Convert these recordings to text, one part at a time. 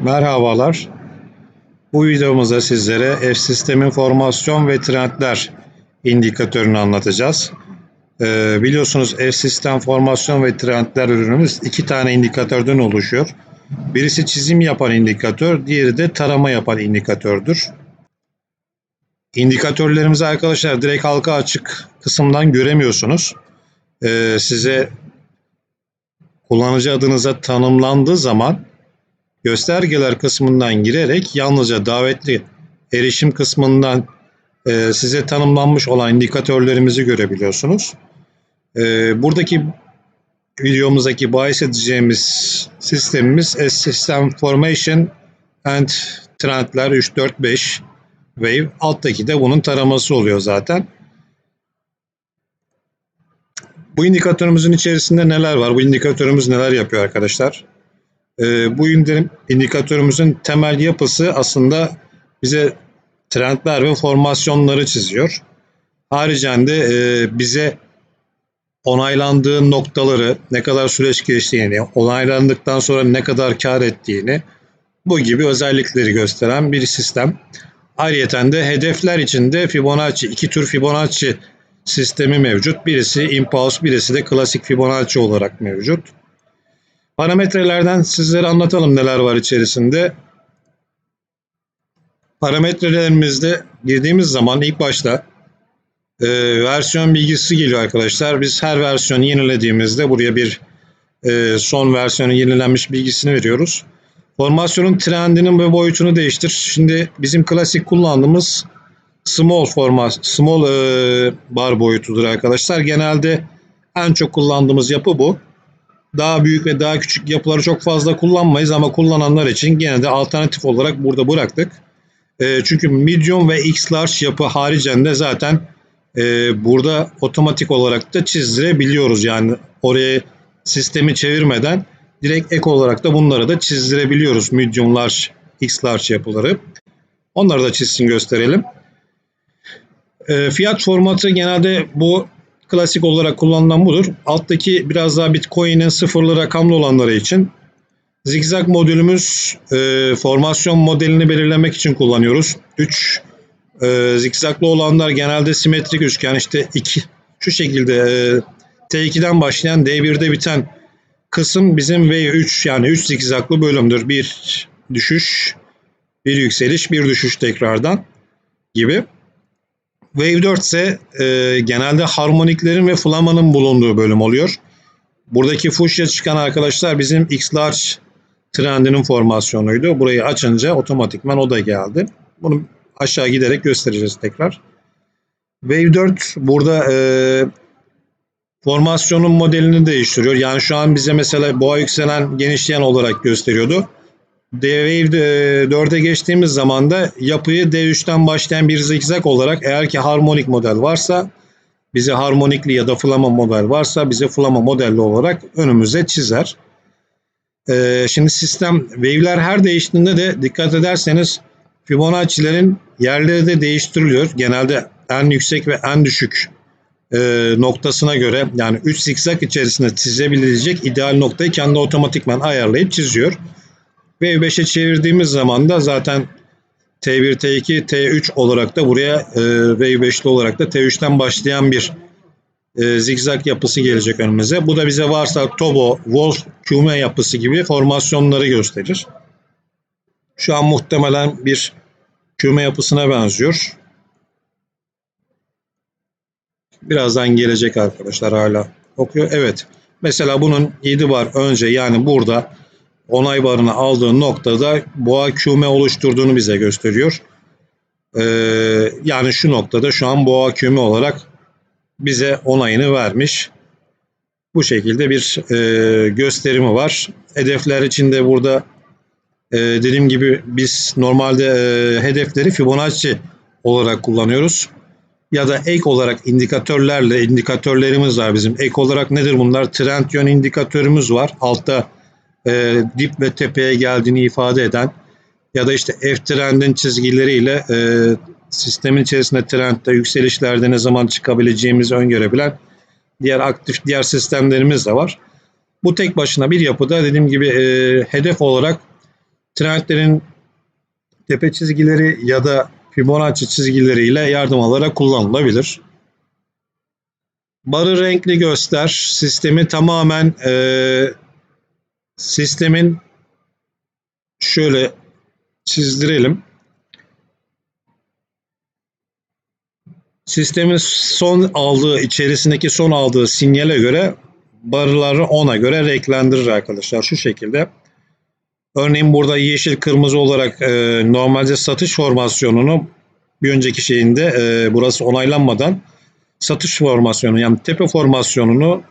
Merhabalar. Bu videomuzda sizlere F-Sistemin formasyon ve trendler indikatörünü anlatacağız. Ee, biliyorsunuz F-Sistem formasyon ve trendler ürünümüz iki tane indikatörden oluşuyor. Birisi çizim yapan indikatör, diğeri de tarama yapan indikatördür. İndikatörlerimizi arkadaşlar direkt halka açık kısımdan göremiyorsunuz. Ee, size kullanıcı adınıza tanımlandığı zaman göstergeler kısmından girerek yalnızca davetli erişim kısmından e, size tanımlanmış olan indikatörlerimizi görebiliyorsunuz. E, buradaki videomuzdaki bahis edeceğimiz sistemimiz System Formation and Trendler 3, 4, 5 Wave. Alttaki de bunun taraması oluyor zaten. Bu indikatörümüzün içerisinde neler var? Bu indikatörümüz neler yapıyor arkadaşlar? Ee, bu indirim indikatörümüzün temel yapısı aslında bize trendler ve formasyonları çiziyor. De e, bize onaylandığı noktaları, ne kadar süreç geçtiğini, onaylandıktan sonra ne kadar kar ettiğini bu gibi özellikleri gösteren bir sistem. Ayrıca de hedefler için de Fibonacci, iki tür Fibonacci sistemi mevcut. Birisi impulse, birisi de klasik Fibonacci olarak mevcut. Parametrelerden sizlere anlatalım neler var içerisinde. Parametrelerimizde girdiğimiz zaman ilk başta e, versiyon bilgisi geliyor arkadaşlar. Biz her versiyonu yenilediğimizde buraya bir e, son versiyonu yenilenmiş bilgisini veriyoruz. Formasyonun trendinin ve boyutunu değiştir. Şimdi bizim klasik kullandığımız small format, small e, bar boyutudur arkadaşlar. Genelde en çok kullandığımız yapı bu daha büyük ve daha küçük yapıları çok fazla kullanmayız ama kullananlar için gene de alternatif olarak burada bıraktık. E, çünkü medium ve x large yapı haricinde zaten e, burada otomatik olarak da çizdirebiliyoruz. Yani oraya sistemi çevirmeden direkt ek olarak da bunları da çizdirebiliyoruz. Medium large, x large yapıları. Onları da çizsin gösterelim. E, fiyat formatı genelde bu klasik olarak kullanılan budur. Alttaki biraz daha Bitcoin'in sıfırlı rakamlı olanları için zigzag modülümüz e, formasyon modelini belirlemek için kullanıyoruz. 3 e, zigzaglı olanlar genelde simetrik üçgen işte 2 şu şekilde e, T2'den başlayan D1'de biten kısım bizim V3 yani 3 zigzaglı bölümdür. Bir düşüş, bir yükseliş, bir düşüş tekrardan gibi. Wave 4 ise e, genelde harmoniklerin ve flamanın bulunduğu bölüm oluyor. Buradaki fuşya çıkan arkadaşlar bizim X large trendinin formasyonuydu. Burayı açınca otomatikman o da geldi. Bunu aşağı giderek göstereceğiz tekrar. Wave 4 burada e, formasyonun modelini değiştiriyor. Yani şu an bize mesela boğa yükselen genişleyen olarak gösteriyordu. D-Wave 4'e geçtiğimiz zaman da yapıyı D3'ten başlayan bir zigzag olarak eğer ki harmonik model varsa bize harmonikli ya da flama model varsa bize flama modelli olarak önümüze çizer. Ee, şimdi sistem wave'ler her değiştiğinde de dikkat ederseniz Fibonacci'lerin yerleri de değiştiriliyor. Genelde en yüksek ve en düşük e, noktasına göre yani 3 zikzak içerisinde çizebilecek ideal noktayı kendi otomatikman ayarlayıp çiziyor. V5'e çevirdiğimiz zaman da zaten T1, T2, T3 olarak da buraya e, V5'li olarak da T3'ten başlayan bir e, zigzag yapısı gelecek önümüze. Bu da bize varsa Tobo, Wolf, Kume yapısı gibi formasyonları gösterir. Şu an muhtemelen bir küme yapısına benziyor. Birazdan gelecek arkadaşlar hala okuyor. Evet. Mesela bunun 7 var önce yani burada onay barını aldığı noktada boğa küme oluşturduğunu bize gösteriyor. Ee, yani şu noktada şu an boğa küme olarak bize onayını vermiş. Bu şekilde bir e, gösterimi var. Hedefler için de burada e, dediğim gibi biz normalde e, hedefleri Fibonacci olarak kullanıyoruz. Ya da ek olarak indikatörlerle indikatörlerimiz var bizim. Ek olarak nedir bunlar? Trend yön indikatörümüz var. Altta e, dip ve tepeye geldiğini ifade eden ya da işte F trendin çizgileriyle e, sistemin içerisinde trendde yükselişlerde ne zaman çıkabileceğimizi öngörebilen diğer aktif diğer sistemlerimiz de var. Bu tek başına bir yapıda dediğim gibi e, hedef olarak trendlerin tepe çizgileri ya da Fibonacci çizgileriyle yardım alarak kullanılabilir. Barı renkli göster. Sistemi tamamen e, sistemin şöyle çizdirelim. Sistemin son aldığı, içerisindeki son aldığı sinyale göre barıları ona göre renklendirir arkadaşlar. Şu şekilde. Örneğin burada yeşil kırmızı olarak e, normalde satış formasyonunu bir önceki şeyinde e, burası onaylanmadan satış formasyonu yani tepe formasyonunu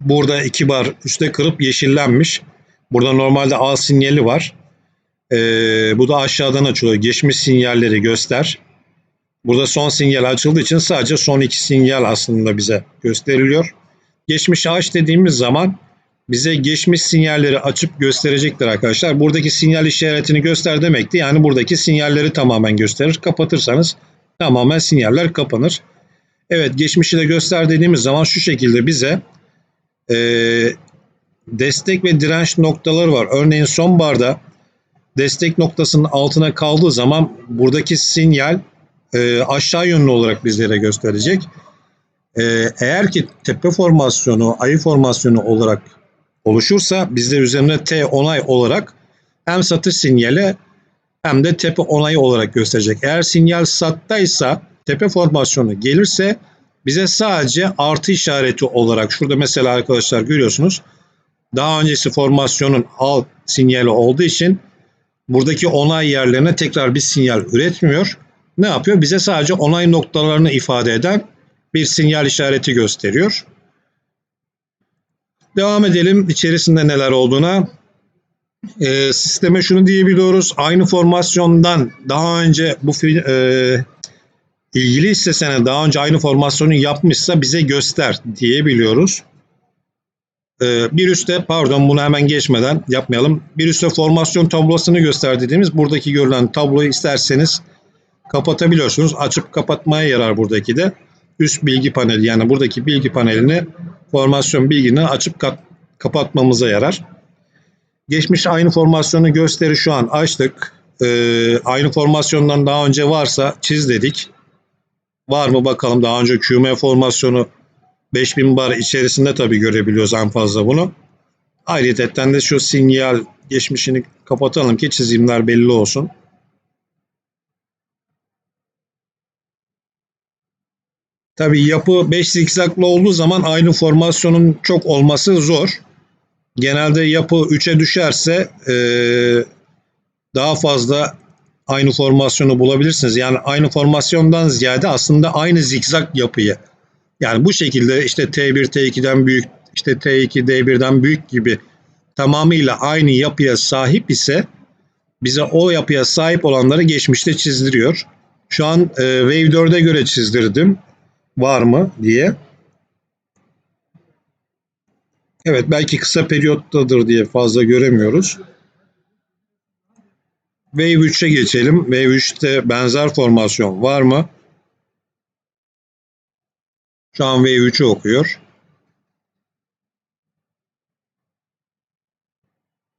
burada iki bar üstte kırıp yeşillenmiş. Burada normalde A sinyali var. E, bu da aşağıdan açılıyor. Geçmiş sinyalleri göster. Burada son sinyal açıldığı için sadece son iki sinyal aslında bize gösteriliyor. Geçmiş aç dediğimiz zaman bize geçmiş sinyalleri açıp gösterecektir arkadaşlar. Buradaki sinyal işaretini göster demekti. Yani buradaki sinyalleri tamamen gösterir. Kapatırsanız tamamen sinyaller kapanır. Evet geçmişi de göster dediğimiz zaman şu şekilde bize e, destek ve direnç noktaları var. Örneğin sonbarda destek noktasının altına kaldığı zaman buradaki sinyal e, aşağı yönlü olarak bizlere gösterecek. E, eğer ki tepe formasyonu, ayı formasyonu olarak oluşursa bizde üzerine T onay olarak hem satış sinyali hem de tepe onayı olarak gösterecek. Eğer sinyal sattaysa tepe formasyonu gelirse bize sadece artı işareti olarak şurada mesela arkadaşlar görüyorsunuz daha öncesi formasyonun alt sinyali olduğu için buradaki onay yerlerine tekrar bir sinyal üretmiyor. Ne yapıyor? Bize sadece onay noktalarını ifade eden bir sinyal işareti gösteriyor. Devam edelim içerisinde neler olduğuna. E, sisteme şunu diyebiliyoruz. Aynı formasyondan daha önce bu e, ilgili hisse senedi daha önce aynı formasyonu yapmışsa bize göster diyebiliyoruz. E, bir üstte pardon bunu hemen geçmeden yapmayalım. Bir üstte formasyon tablosunu göster dediğimiz buradaki görülen tabloyu isterseniz kapatabiliyorsunuz. Açıp kapatmaya yarar buradaki de. Üst bilgi paneli yani buradaki bilgi panelini formasyon bilgini açıp kat, kapatmamıza yarar. Geçmiş aynı formasyonu gösteri şu an açtık. Ee, aynı formasyondan daha önce varsa çiz dedik. Var mı bakalım daha önce QM formasyonu 5000 bar içerisinde tabii görebiliyoruz en fazla bunu. Ayrıca de şu sinyal geçmişini kapatalım ki çizimler belli olsun. Tabii yapı 5 zikzaklı olduğu zaman aynı formasyonun çok olması zor. Genelde yapı 3'e düşerse daha fazla aynı formasyonu bulabilirsiniz. Yani aynı formasyondan ziyade aslında aynı zikzak yapıyı. Yani bu şekilde işte T1 T2'den büyük, işte T2 D1'den büyük gibi tamamıyla aynı yapıya sahip ise bize o yapıya sahip olanları geçmişte çizdiriyor. Şu an e, Wave 4'e göre çizdirdim var mı diye. Evet belki kısa periyottadır diye fazla göremiyoruz. Wave 3'e geçelim. Wave 3'te benzer formasyon var mı? Şu an Wave 3'ü okuyor.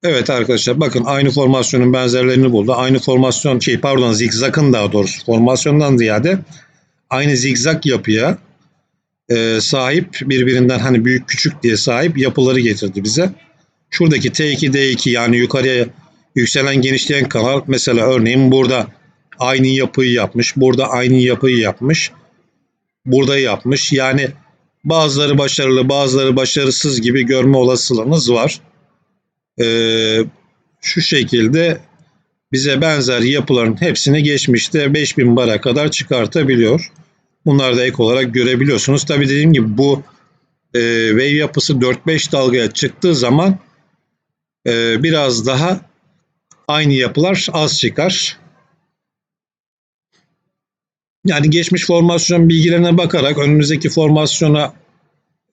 Evet arkadaşlar bakın aynı formasyonun benzerlerini buldu. Aynı formasyon şey pardon zigzagın daha doğrusu formasyondan ziyade aynı zigzag yapıya e, sahip birbirinden hani büyük küçük diye sahip yapıları getirdi bize. Şuradaki T2 D2 yani yukarıya yükselen genişleyen kanal mesela örneğin burada aynı yapıyı yapmış. Burada aynı yapıyı yapmış. Burada yapmış. Yani bazıları başarılı bazıları başarısız gibi görme olasılığınız var. Ee, şu şekilde bize benzer yapıların hepsini geçmişte 5000 bara kadar çıkartabiliyor. Bunları da ek olarak görebiliyorsunuz. Tabi dediğim gibi bu e, wave yapısı 4-5 dalgaya çıktığı zaman e, biraz daha aynı yapılar az çıkar. Yani geçmiş formasyon bilgilerine bakarak önümüzdeki formasyona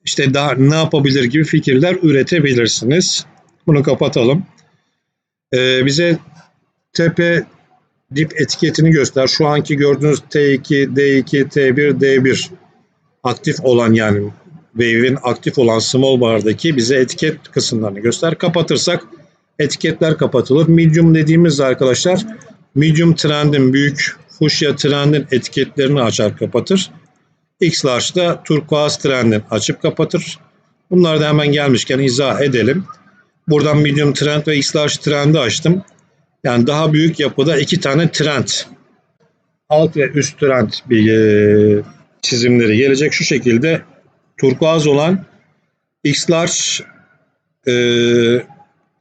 işte daha ne yapabilir gibi fikirler üretebilirsiniz. Bunu kapatalım. Ee, bize tepe dip etiketini göster. Şu anki gördüğünüz T2, D2, T1, D1 aktif olan yani Wave'in aktif olan small bar'daki bize etiket kısımlarını göster. Kapatırsak etiketler kapatılır. Medium dediğimiz arkadaşlar medium trendin büyük fuşya trendin etiketlerini açar kapatır. X large'da turkuaz trendin açıp kapatır. Bunları da hemen gelmişken izah edelim. Buradan medium trend ve X large trendi açtım. Yani daha büyük yapıda iki tane trend. Alt ve üst trend bir e, çizimleri gelecek. Şu şekilde turkuaz olan X large e,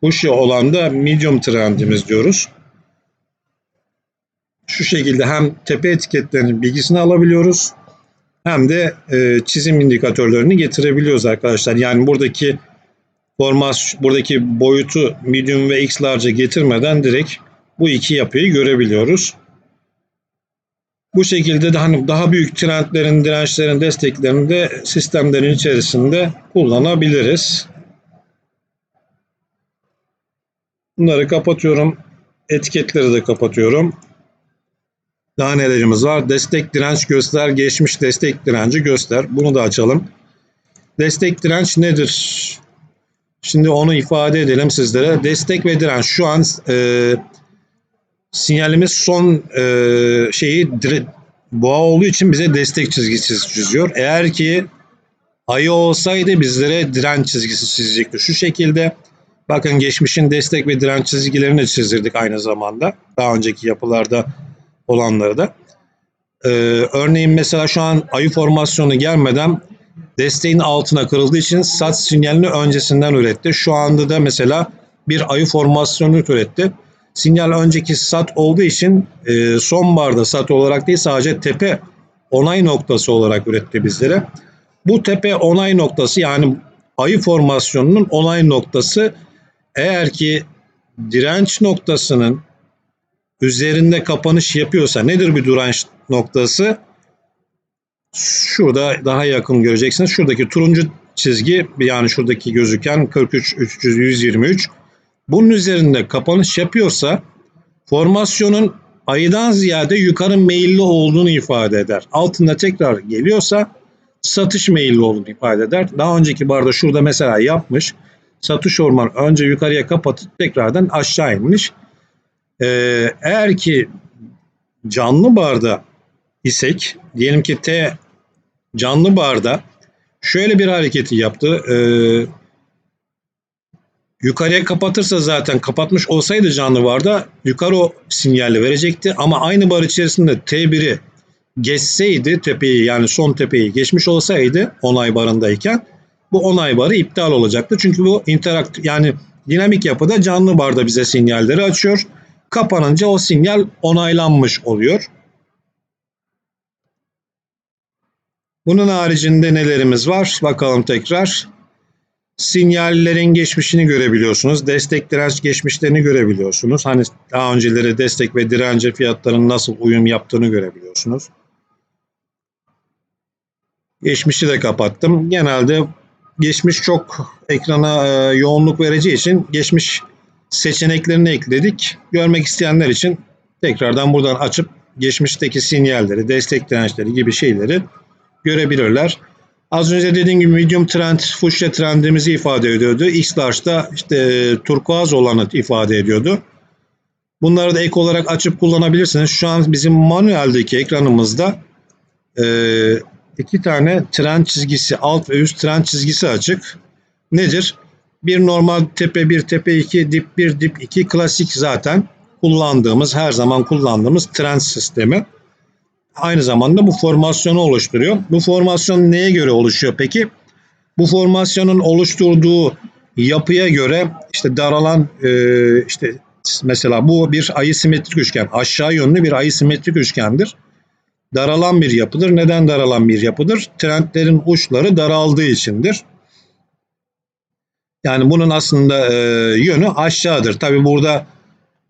Fuşya olan da medium trendimiz diyoruz. Şu şekilde hem tepe etiketlerinin bilgisini alabiliyoruz hem de e, çizim indikatörlerini getirebiliyoruz arkadaşlar. Yani buradaki formasyon, buradaki boyutu medium ve x large'a getirmeden direkt bu iki yapıyı görebiliyoruz. Bu şekilde de hani daha büyük trendlerin, dirençlerin, desteklerini de sistemlerin içerisinde kullanabiliriz. Bunları kapatıyorum. Etiketleri de kapatıyorum. Daha nelerimiz var? Destek direnç göster, geçmiş destek direnci göster. Bunu da açalım. Destek direnç nedir? Şimdi onu ifade edelim sizlere. Destek ve direnç şu an e, sinyalimiz son e, şeyi dire, boğa olduğu için bize destek çizgisi çiziyor. Eğer ki ayı olsaydı bizlere direnç çizgisi çizecekti. Şu şekilde bakın geçmişin destek ve direnç çizgilerini de çizdirdik aynı zamanda. Daha önceki yapılarda olanları da. Ee, örneğin mesela şu an ayı formasyonu gelmeden desteğin altına kırıldığı için sat sinyalini öncesinden üretti. Şu anda da mesela bir ayı formasyonu üretti. Sinyal önceki sat olduğu için e, son barda sat olarak değil sadece tepe onay noktası olarak üretti bizlere. Bu tepe onay noktası yani ayı formasyonunun onay noktası eğer ki direnç noktasının üzerinde kapanış yapıyorsa nedir bir direnç noktası? Şurada daha yakın göreceksiniz. Şuradaki turuncu çizgi yani şuradaki gözüken 43 300 123 bunun üzerinde kapanış yapıyorsa formasyonun aydan ziyade yukarı meyilli olduğunu ifade eder. Altında tekrar geliyorsa satış meyilli olduğunu ifade eder. Daha önceki barda şurada mesela yapmış. Satış orman önce yukarıya kapatıp tekrardan aşağı inmiş. Ee, eğer ki canlı barda isek diyelim ki T canlı barda şöyle bir hareketi yaptı. Ee, yukarıya kapatırsa zaten kapatmış olsaydı canlı barda yukarı o sinyali verecekti ama aynı bar içerisinde T1'i geçseydi tepeyi yani son tepeyi geçmiş olsaydı onay barındayken bu onay barı iptal olacaktı. Çünkü bu interakt yani dinamik yapıda canlı barda bize sinyalleri açıyor. Kapanınca o sinyal onaylanmış oluyor. Bunun haricinde nelerimiz var? Bakalım tekrar. Sinyallerin geçmişini görebiliyorsunuz. Destek direnç geçmişlerini görebiliyorsunuz. Hani daha önceleri destek ve dirence fiyatların nasıl uyum yaptığını görebiliyorsunuz. Geçmişi de kapattım. Genelde geçmiş çok ekrana e, yoğunluk vereceği için geçmiş seçeneklerini ekledik. Görmek isteyenler için tekrardan buradan açıp geçmişteki sinyalleri, destek dirençleri gibi şeyleri görebilirler. Az önce dediğim gibi medium trend, fuşya trendimizi ifade ediyordu. X large'da işte turkuaz olanı ifade ediyordu. Bunları da ek olarak açıp kullanabilirsiniz. Şu an bizim manueldeki ekranımızda e, iki tane trend çizgisi, alt ve üst trend çizgisi açık. Nedir? Bir normal tepe 1, tepe 2, dip 1, dip 2 klasik zaten kullandığımız, her zaman kullandığımız trend sistemi. Aynı zamanda bu formasyonu oluşturuyor. Bu formasyon neye göre oluşuyor peki? Bu formasyonun oluşturduğu yapıya göre işte daralan e, işte mesela bu bir ayisimetrik üçgen. Aşağı yönlü bir ayisimetrik üçgendir. Daralan bir yapıdır. Neden daralan bir yapıdır? Trendlerin uçları daraldığı içindir. Yani bunun aslında e, yönü aşağıdır. Tabi burada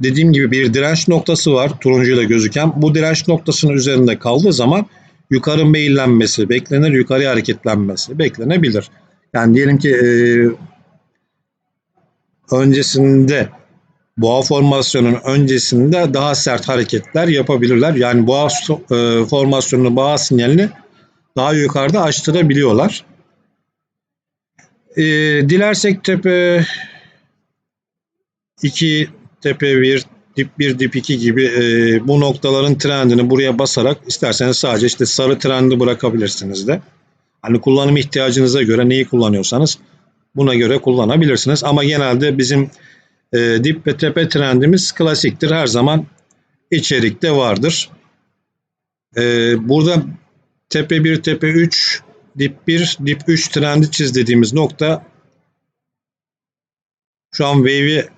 dediğim gibi bir direnç noktası var turuncuyla gözüken. Bu direnç noktasının üzerinde kaldığı zaman yukarı meyillenmesi beklenir, yukarı hareketlenmesi beklenebilir. Yani diyelim ki e, öncesinde boğa formasyonunun öncesinde daha sert hareketler yapabilirler. Yani boğa e, formasyonunu boğa sinyalini daha yukarıda açtırabiliyorlar. E, dilersek tepe 2 tepe 1, dip 1, dip 2 gibi e, bu noktaların trendini buraya basarak isterseniz sadece işte sarı trendi bırakabilirsiniz de. Hani kullanım ihtiyacınıza göre neyi kullanıyorsanız buna göre kullanabilirsiniz. Ama genelde bizim e, dip ve tepe trendimiz klasiktir. Her zaman içerikte vardır. E, burada tepe 1, tepe 3, dip 1, dip 3 trendi çiz dediğimiz nokta şu an wave'i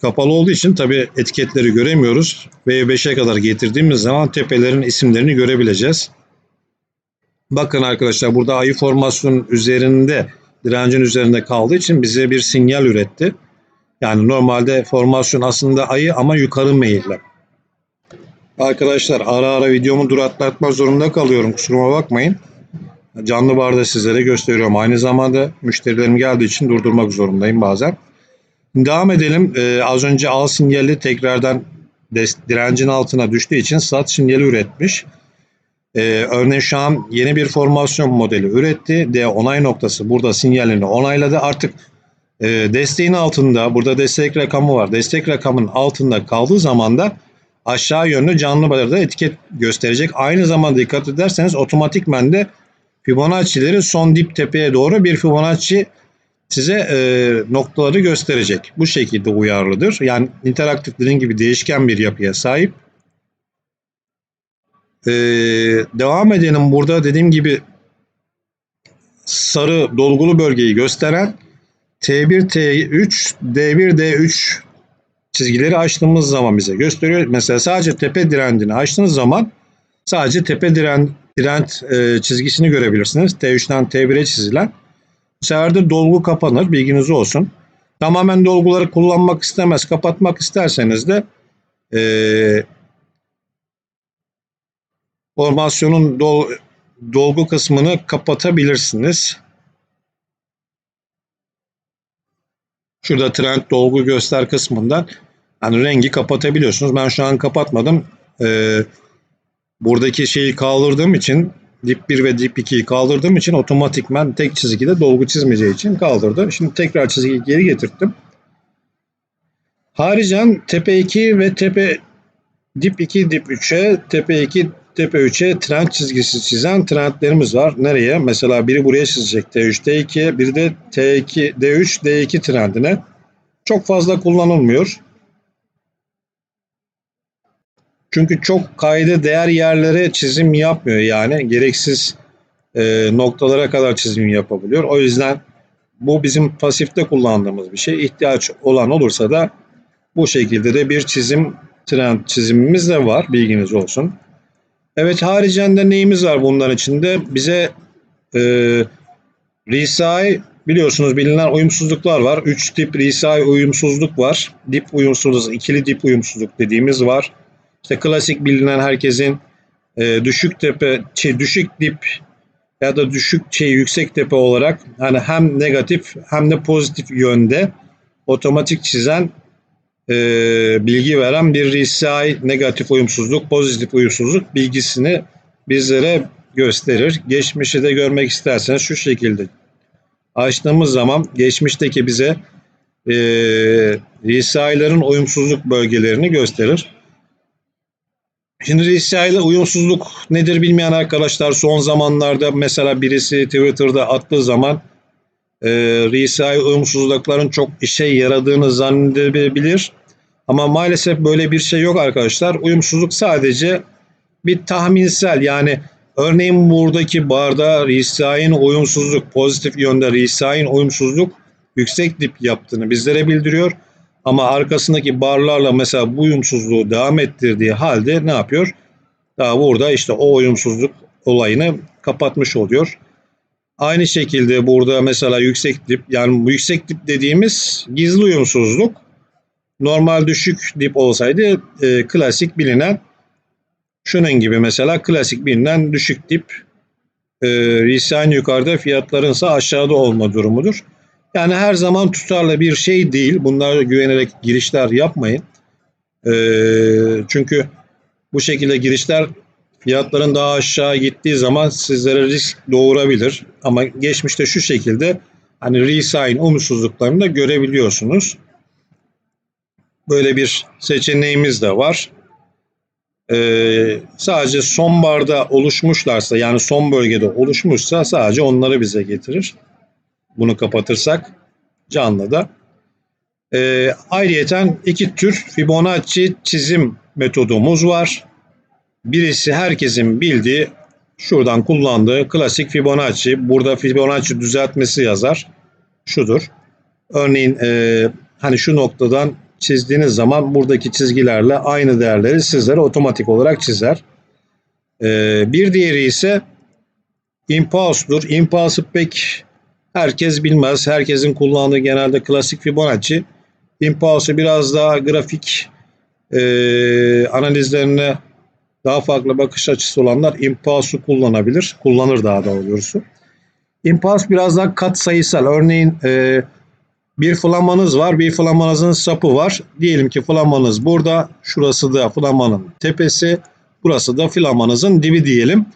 kapalı olduğu için tabi etiketleri göremiyoruz. Wave 5'e kadar getirdiğimiz zaman tepelerin isimlerini görebileceğiz. Bakın arkadaşlar burada ayı formasyonun üzerinde direncin üzerinde kaldığı için bize bir sinyal üretti. Yani normalde formasyon aslında ayı ama yukarı meyilli. Arkadaşlar ara ara videomu duratlatmak zorunda kalıyorum kusuruma bakmayın. Canlı barda sizlere gösteriyorum. Aynı zamanda müşterilerim geldiği için durdurmak zorundayım bazen. Devam edelim. Ee, az önce al sinyali tekrardan direncin altına düştüğü için sat sinyali üretmiş. Ee, örneğin şu an yeni bir formasyon modeli üretti. D onay noktası burada sinyalini onayladı. Artık e, desteğin altında burada destek rakamı var. Destek rakamının altında kaldığı zaman da aşağı yönlü canlı barda etiket gösterecek. Aynı zamanda dikkat ederseniz otomatikmen de Fibonacci'leri son dip tepeye doğru bir Fibonacci size e, noktaları gösterecek. Bu şekilde uyarlıdır. Yani interaktif dediğim gibi değişken bir yapıya sahip. Ee, devam edelim. Burada dediğim gibi sarı dolgulu bölgeyi gösteren T1, T3, D1, D3 çizgileri açtığımız zaman bize gösteriyor. Mesela sadece tepe direndini açtığınız zaman sadece tepe diren, dirent e, çizgisini görebilirsiniz. T3'ten T1'e çizilen. Bu sefer de dolgu kapanır. Bilginiz olsun. Tamamen dolguları kullanmak istemez, kapatmak isterseniz de e, formasyonun dol, dolgu kısmını kapatabilirsiniz. Şurada trend dolgu göster kısmından hani rengi kapatabiliyorsunuz. Ben şu an kapatmadım. Ee, buradaki şeyi kaldırdığım için dip 1 ve dip 2'yi kaldırdığım için otomatikman tek çizgide dolgu çizmeyeceği için kaldırdı. Şimdi tekrar çizgiyi geri getirdim. Haricen tepe 2 ve tepe dip 2 dip 3'e tepe 2 tepe 3'e trend çizgisi çizen trendlerimiz var. Nereye? Mesela biri buraya çizecek T3 D2'ye biri de T2 D3 D2 trendine. Çok fazla kullanılmıyor. Çünkü çok kayda değer yerlere çizim yapmıyor yani. Gereksiz e, noktalara kadar çizim yapabiliyor. O yüzden bu bizim pasifte kullandığımız bir şey. İhtiyaç olan olursa da bu şekilde de bir çizim trend çizimimiz de var. Bilginiz olsun. Evet haricen de neyimiz var bunların içinde? Bize e, RSI biliyorsunuz bilinen uyumsuzluklar var. 3 tip RSI uyumsuzluk var. Dip uyumsuzluk, ikili dip uyumsuzluk dediğimiz var. İşte klasik bilinen herkesin e, düşük tepe, şey, düşük dip ya da düşük şey yüksek tepe olarak hani hem negatif hem de pozitif yönde otomatik çizen e, bilgi veren bir RSI negatif uyumsuzluk, pozitif uyumsuzluk bilgisini bizlere gösterir. Geçmişi de görmek isterseniz şu şekilde açtığımız zaman geçmişteki bize e, RSI'lerin uyumsuzluk bölgelerini gösterir. Şimdi RSI ile uyumsuzluk nedir bilmeyen arkadaşlar son zamanlarda mesela birisi Twitter'da attığı zaman e, RSI uyumsuzlukların çok işe yaradığını zannedebilir. Ama maalesef böyle bir şey yok arkadaşlar. Uyumsuzluk sadece bir tahminsel yani örneğin buradaki barda RSI'nin uyumsuzluk pozitif yönde RSI'nin uyumsuzluk yüksek dip yaptığını bizlere bildiriyor. Ama arkasındaki barlarla mesela bu uyumsuzluğu devam ettirdiği halde ne yapıyor? Daha burada işte o uyumsuzluk olayını kapatmış oluyor. Aynı şekilde burada mesela yüksek dip yani yüksek dip dediğimiz gizli uyumsuzluk normal düşük dip olsaydı e, klasik bilinen şunun gibi mesela klasik bilinen düşük dip e, RSI'nin yukarıda fiyatlarınsa aşağıda olma durumudur. Yani her zaman tutarlı bir şey değil. Bunlara güvenerek girişler yapmayın. E, çünkü bu şekilde girişler fiyatların daha aşağı gittiği zaman sizlere risk doğurabilir. Ama geçmişte şu şekilde hani resign umutsuzluklarını da görebiliyorsunuz. Böyle bir seçeneğimiz de var. Ee, sadece sonbarda oluşmuşlarsa yani son bölgede oluşmuşsa sadece onları bize getirir. Bunu kapatırsak canlı da. Ee, ayrıyeten iki tür Fibonacci çizim metodumuz var. Birisi herkesin bildiği şuradan kullandığı klasik Fibonacci. Burada Fibonacci düzeltmesi yazar. Şudur. Örneğin e, hani şu noktadan çizdiğiniz zaman buradaki çizgilerle aynı değerleri sizlere otomatik olarak çizer. E, bir diğeri ise impuls'dur. Impuls'ı pek herkes bilmez. Herkesin kullandığı genelde klasik Fibonacci. Impuls'ı biraz daha grafik e, analizlerine daha farklı bakış açısı olanlar impuls'u kullanabilir. Kullanır daha doğrusu. Impuls biraz daha kat sayısal. Örneğin e, bir flamanız var. Bir flamanızın sapı var. Diyelim ki flamanız burada. Şurası da flamanın tepesi. Burası da flamanızın dibi diyelim.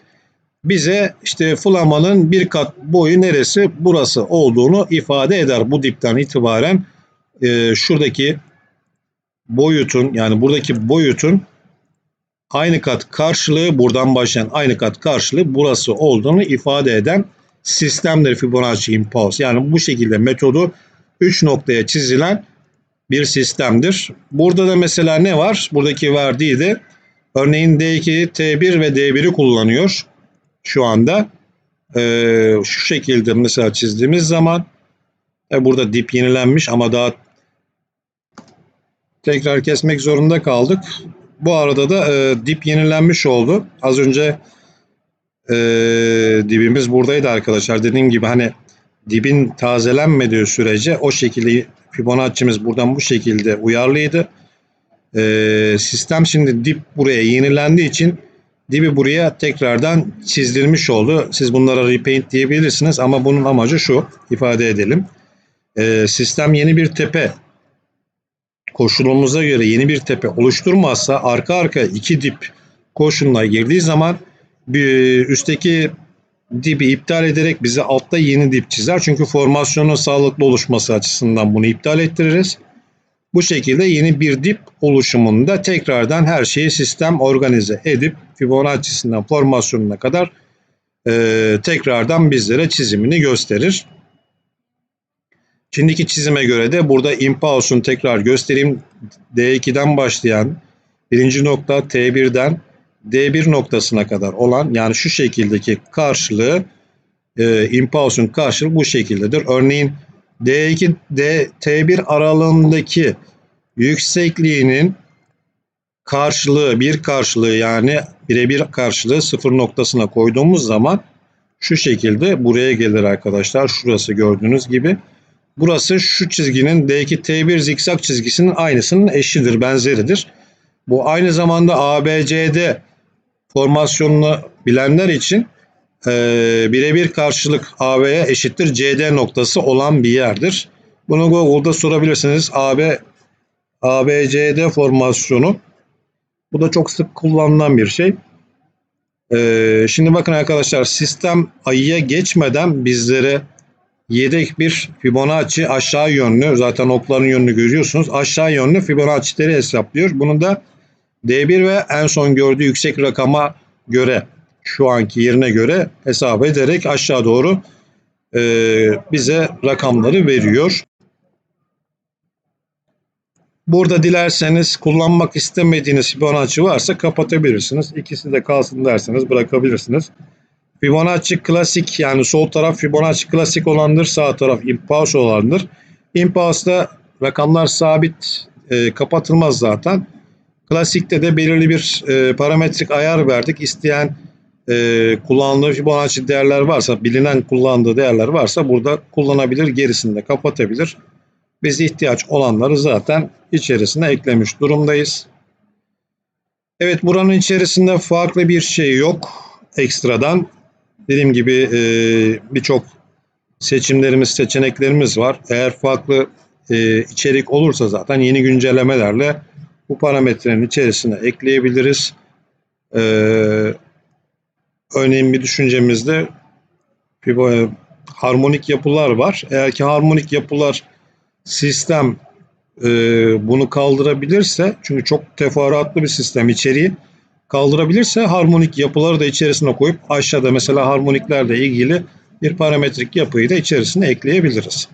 Bize işte flamanın bir kat boyu neresi burası olduğunu ifade eder. Bu dipten itibaren e, şuradaki boyutun yani buradaki boyutun aynı kat karşılığı buradan başlayan aynı kat karşılığı burası olduğunu ifade eden sistemdir Fibonacci Impulse. Yani bu şekilde metodu 3 noktaya çizilen bir sistemdir. Burada da mesela ne var? Buradaki verdiği de örneğin D2, T1 ve D1'i kullanıyor şu anda. Ee, şu şekilde mesela çizdiğimiz zaman e, burada dip yenilenmiş ama daha tekrar kesmek zorunda kaldık. Bu arada da e, dip yenilenmiş oldu. Az önce e, dibimiz buradaydı arkadaşlar. Dediğim gibi hani dibin tazelenmediği sürece o şekilde Fibonacci'miz buradan bu şekilde uyarlıydı. E, sistem şimdi dip buraya yenilendiği için dibi buraya tekrardan çizdirmiş oldu. Siz bunlara repaint diyebilirsiniz ama bunun amacı şu ifade edelim. E, sistem yeni bir tepe koşulumuza göre yeni bir tepe oluşturmazsa arka arka iki dip koşuluna girdiği zaman bir üstteki dibi iptal ederek bize altta yeni dip çizer. Çünkü formasyonun sağlıklı oluşması açısından bunu iptal ettiririz. Bu şekilde yeni bir dip oluşumunda tekrardan her şeyi sistem organize edip Fibonacci'sinden formasyonuna kadar e, tekrardan bizlere çizimini gösterir. Şimdiki çizime göre de burada impulse'un tekrar göstereyim. D2'den başlayan birinci nokta T1'den D1 noktasına kadar olan yani şu şekildeki karşılığı e, impulse'un karşılığı bu şekildedir. Örneğin D2 D T1 aralığındaki yüksekliğinin karşılığı bir karşılığı yani birebir karşılığı sıfır noktasına koyduğumuz zaman şu şekilde buraya gelir arkadaşlar. Şurası gördüğünüz gibi. Burası şu çizginin D2 T1 zikzak çizgisinin aynısının eşidir, benzeridir. Bu aynı zamanda ABCD formasyonunu bilenler için e, birebir karşılık AB'ye eşittir CD noktası olan bir yerdir. Bunu Google'da sorabilirsiniz. AB ABCD formasyonu. Bu da çok sık kullanılan bir şey. Ee, şimdi bakın arkadaşlar sistem ayıya geçmeden bizlere yedek bir Fibonacci aşağı yönlü zaten okların yönünü görüyorsunuz. Aşağı yönlü Fibonacci'leri hesaplıyor. Bunu da D1 ve en son gördüğü yüksek rakama göre şu anki yerine göre hesap ederek aşağı doğru e, bize rakamları veriyor. Burada dilerseniz kullanmak istemediğiniz Fibonacci varsa kapatabilirsiniz. İkisi de kalsın derseniz bırakabilirsiniz. Fibonacci klasik yani sol taraf Fibonacci klasik olandır, sağ taraf impulse olandır. Impulse'da rakamlar sabit e, kapatılmaz zaten. Klasikte de belirli bir e, parametrik ayar verdik. İsteyen e, kullandığı Fibonacci değerler varsa, bilinen kullandığı değerler varsa burada kullanabilir, gerisini de kapatabilir. Biz ihtiyaç olanları zaten içerisine eklemiş durumdayız. Evet buranın içerisinde farklı bir şey yok ekstradan. Dediğim gibi e, birçok seçimlerimiz, seçeneklerimiz var. Eğer farklı e, içerik olursa zaten yeni güncellemelerle bu parametrenin içerisine ekleyebiliriz. E, örneğin bir düşüncemizde harmonik yapılar var. Eğer ki harmonik yapılar sistem e, bunu kaldırabilirse çünkü çok teferruatlı bir sistem içeriği kaldırabilirse harmonik yapıları da içerisine koyup aşağıda mesela harmoniklerle ilgili bir parametrik yapıyı da içerisine ekleyebiliriz.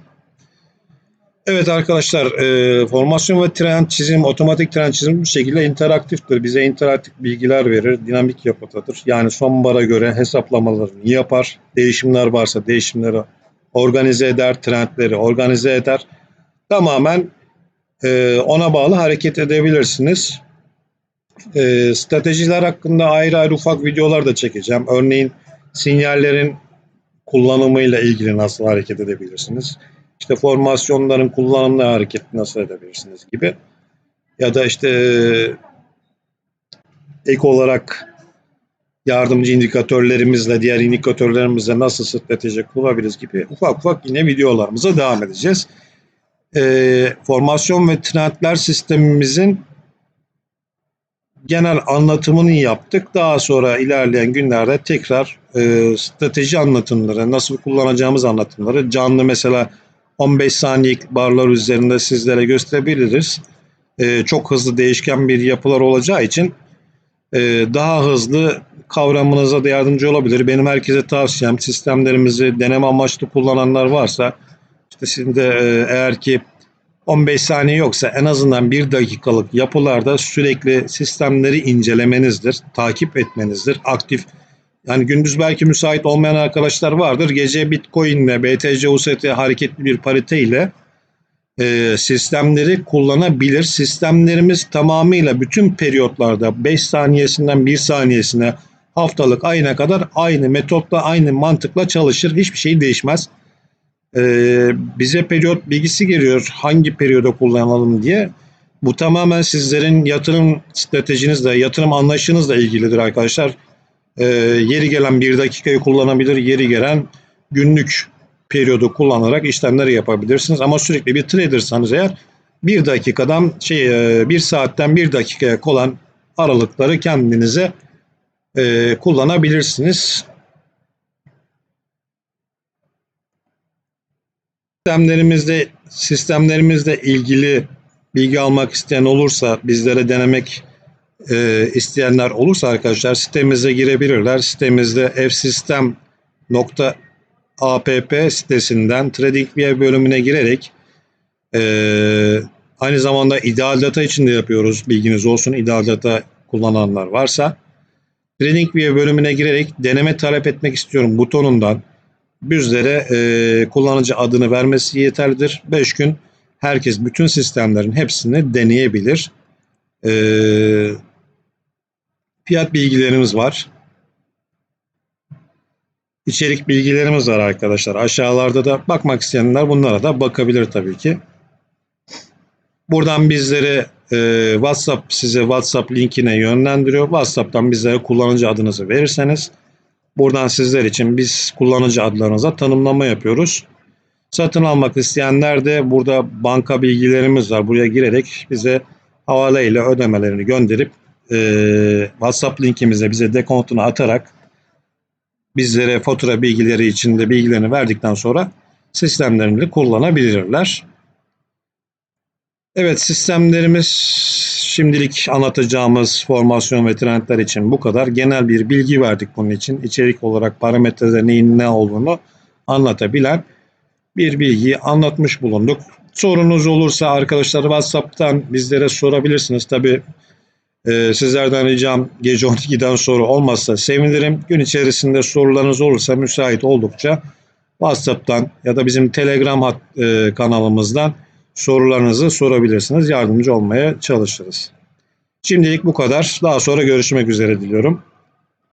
Evet arkadaşlar e, formasyon ve trend çizim, otomatik trend çizim bu şekilde interaktiftir. Bize interaktif bilgiler verir, dinamik yapıdadır. Yani sonbara göre hesaplamalarını yapar. Değişimler varsa değişimleri organize eder, trendleri organize eder. Tamamen e, ona bağlı hareket edebilirsiniz. E, stratejiler hakkında ayrı ayrı ufak videolar da çekeceğim. Örneğin sinyallerin kullanımıyla ilgili nasıl hareket edebilirsiniz? İşte formasyonların kullanımla hareket nasıl edebilirsiniz gibi. Ya da işte ek olarak yardımcı indikatörlerimizle, diğer indikatörlerimizle nasıl strateji kurabiliriz gibi ufak ufak yine videolarımıza devam edeceğiz. Ee, formasyon ve trendler sistemimizin genel anlatımını yaptık. Daha sonra ilerleyen günlerde tekrar e, strateji anlatımları, nasıl kullanacağımız anlatımları canlı mesela 15 saniyelik barlar üzerinde sizlere gösterebiliriz. E, çok hızlı değişken bir yapılar olacağı için e, daha hızlı kavramınıza da yardımcı olabilir. Benim herkese tavsiyem sistemlerimizi deneme amaçlı kullananlar varsa işte sizin de e, eğer ki 15 saniye yoksa en azından 1 dakikalık yapılarda sürekli sistemleri incelemenizdir, takip etmenizdir. Aktif yani gündüz belki müsait olmayan arkadaşlar vardır. Gece Bitcoin ile BTC UST hareketli bir parite ile e, sistemleri kullanabilir. Sistemlerimiz tamamıyla bütün periyotlarda 5 saniyesinden 1 saniyesine haftalık ayına kadar aynı metotla aynı mantıkla çalışır. Hiçbir şey değişmez. Ee, bize periyot bilgisi geliyor hangi periyoda kullanalım diye. Bu tamamen sizlerin yatırım stratejinizle, yatırım anlayışınızla ilgilidir arkadaşlar. Ee, yeri gelen bir dakikayı kullanabilir, yeri gelen günlük periyodu kullanarak işlemleri yapabilirsiniz. Ama sürekli bir tradersanız eğer bir dakikadan şey e, bir saatten bir dakikaya olan aralıkları kendinize e, kullanabilirsiniz. Sistemlerimizde sistemlerimizle ilgili bilgi almak isteyen olursa bizlere denemek e, isteyenler olursa arkadaşlar sitemize girebilirler. Sitemizde fsistem.app sitesinden TradingView bölümüne girerek e, aynı zamanda ideal data için de yapıyoruz. Bilginiz olsun ideal data kullananlar varsa. TradingView bölümüne girerek deneme talep etmek istiyorum butonundan bizlere e, kullanıcı adını vermesi yeterlidir. 5 gün herkes bütün sistemlerin hepsini deneyebilir. E, fiyat bilgilerimiz var. İçerik bilgilerimiz var arkadaşlar. Aşağılarda da bakmak isteyenler bunlara da bakabilir tabii ki. Buradan bizlere e, WhatsApp size WhatsApp linkine yönlendiriyor. WhatsApp'tan bizlere kullanıcı adınızı verirseniz Buradan sizler için biz kullanıcı adlarınıza tanımlama yapıyoruz. Satın almak isteyenler de burada banka bilgilerimiz var. Buraya girerek bize havale ile ödemelerini gönderip e, WhatsApp linkimize bize dekontunu atarak bizlere fatura bilgileri içinde bilgilerini verdikten sonra sistemlerini kullanabilirler. Evet sistemlerimiz şimdilik anlatacağımız formasyon ve trendler için bu kadar. Genel bir bilgi verdik bunun için. İçerik olarak parametrede neyin ne olduğunu anlatabilen bir bilgiyi anlatmış bulunduk. Sorunuz olursa arkadaşlar WhatsApp'tan bizlere sorabilirsiniz. Tabi e, sizlerden ricam gece 12'den sonra olmazsa sevinirim. Gün içerisinde sorularınız olursa müsait oldukça WhatsApp'tan ya da bizim Telegram hat, e, kanalımızdan sorularınızı sorabilirsiniz. Yardımcı olmaya çalışırız. Şimdilik bu kadar. Daha sonra görüşmek üzere diliyorum.